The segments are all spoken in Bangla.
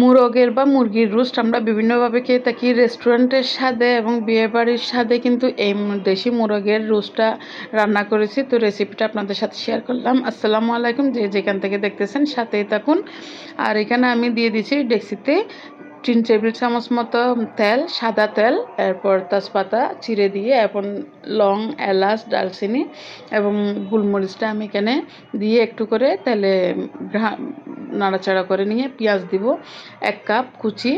মুরগের বা মুরগির রোস্ট আমরা বিভিন্নভাবে খেয়ে থাকি। রেস্টুরেন্টের স্বাদে এবং বিয়েবাড়ির স্বাদে কিন্তু এই দেশি মুরগের রোস্টটা রান্না করেছি। তো রেসিপিটা আপনাদের সাথে শেয়ার করলাম। আসসালামু আলাইকুম। যে যেখান থেকে দেখতেছেন সাথেই থাকুন। আর এখানে আমি দিয়ে দিচ্ছি ডেক্সিতে তিন টেবিল চামচ মতো তেল, সাদা তেল, এরপর তেজপাতা, চিড়ে দিয়ে এখন লং, এলাচ ডালচিনি এবং গোলমরিচটা আমি এখানে দিয়ে একটু করে তেলে নাড়াচাড়া করে নিয়ে পেঁয়াজ দিব, এক কাপ কুচি।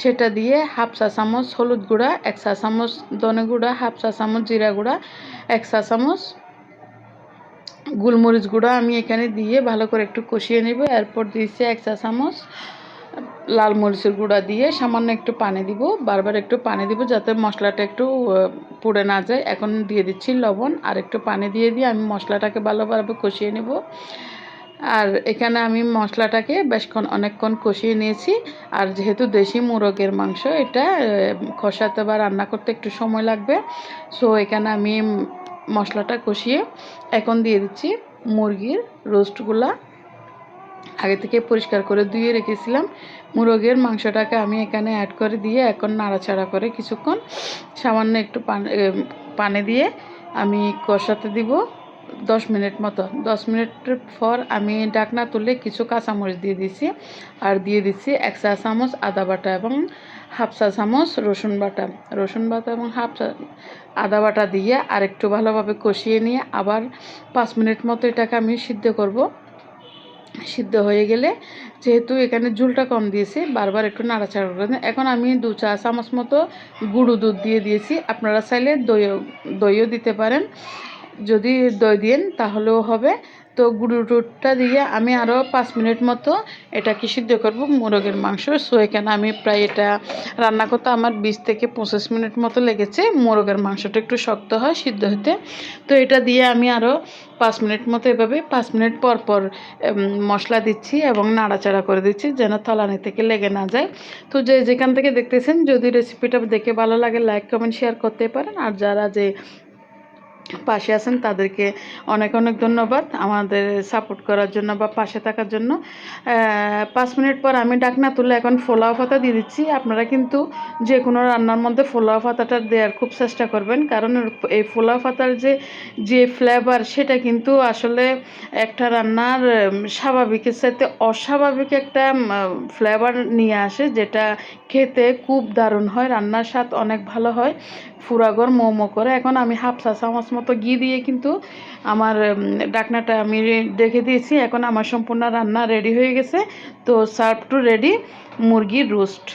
সেটা দিয়ে হাফ চা চামচ হলুদ গুঁড়া, এক চা চামচ ধনে গুঁড়া, হাফ চা চামচ জিরা গুঁড়া, এক চা চামচ গোলমরিচ গুঁড়া আমি এখানে দিয়ে ভালো করে একটু কষিয়ে নেব। এরপর দিয়েছি এক চা চামচ লাল মরিচের গুঁড়া দিয়ে সামান্য একটু পানি দিব, বারবার একটু পানি দিব যাতে মশলাটা একটু পুড়ে না যায়। এখন দিয়ে দিচ্ছি লবণ, আর একটু পানি দিয়ে দিয়ে আমি মশলাটাকে ভালোভাবে কষিয়ে নেব। আর এখানে আমি মশলাটাকে বেশক্ষণ, অনেকক্ষণ কষিয়ে নিয়েছি। আর যেহেতু দেশি মুরগের মাংস, এটা কষাতে বা রান্না করতে একটু সময় লাগবে। সো, এখানে আমি মশলাটা কষিয়ে এখন দিয়ে দিচ্ছি মুরগির রোস্টগুলা। আগে থেকে পরিষ্কার করে ধুয়ে রেখেছিলাম। মুরগের মাংসটাকে আমি এখানে অ্যাড করে দিয়ে এখন নাড়াচাড়া করে কিছুক্ষণ সামান্য একটু পানি পানি দিয়ে আমি কষাতে দিব দশ মিনিট মতো। দশ মিনিটের পর আমি ডাকনা তুলে কিছু কাঁচামরিচ দিয়ে দিছি আর দিয়ে দিচ্ছি এক চা চামচ আদা বাটা এবং হাফ চা চামচ রসুন বাটা। রসুন বাটা এবং হাফ চা, আদা বাটা দিয়ে আর একটু ভালোভাবে কষিয়ে নিয়ে আবার পাঁচ মিনিট মতো এটাকে আমি সিদ্ধ করব। সিদ্ধ হয়ে গেলে যেহেতু এখানে ঝুলটা কম দিয়েছি, বারবার একটু নাড়াচাড়া করে। এখন আমি দু চা চামচ মতো গুঁড়ো দুধ দিয়ে দিয়েছি। আপনারা চাইলে দইও দইও দিতে পারেন। যদি দই দিন তাহলেও হবে। তো গুঁড়ো দুধটা দিয়ে আমি আরও পাঁচ মিনিট মতো এটাকে সিদ্ধ করব মোরগের মাংস সো এখানে আমি প্রায় এটা রান্না করতে আমার বিশ থেকে পঁচিশ মিনিট মতো লেগেছে। মোরগের মাংসটা একটু শক্ত হয়, সিদ্ধ হতে। তো এটা দিয়ে আমি আরও পাঁচ মিনিট মতো এভাবে পাঁচ মিনিট পর পর মশলা দিচ্ছি এবং নাড়াচাড়া করে দিচ্ছি যেন তলানি থেকে লেগে না যায়। তো যে যেখান থেকে দেখতেছেন যদি রেসিপিটা দেখে ভালো লাগে লাইক কমেন্ট শেয়ার করতে পারেন। আর যারা যে পাশে আছেন, তাদেরকে অনেক অনেক ধন্যবাদ আমাদের সাপোর্ট করার জন্য বা পাশে থাকার জন্য। পাঁচ মিনিট পর আমি ডাকনা তুলে এখন ফোলাও পাতা দিয়ে দিচ্ছি। আপনারা কিন্তু যে কোনো রান্নার মধ্যে ফোলাও পাতাটা দেওয়ার খুব চেষ্টা করবেন। কারণ এই ফোলাও পাতার যে যে ফ্লেভার সেটা কিন্তু আসলে একটা রান্নার স্বাভাবিকের সাথে অস্বাভাবিক একটা ফ্লেভার নিয়ে আসে যেটা খেতে খুব দারুণ হয়। রান্নার স্বাদ অনেক ভালো হয়। ফুরাগর মোমো করে। এখন আমি হাফ চা চামচ মতো ঘি দিয়ে কিন্তু আমার ডাকনাটা আমি রেখে দিয়েছি। এখন আমার সম্পূর্ণ রান্না রেডি হয়ে গেছে। তো সার্ভ টু রেডি মুরগির রোস্ট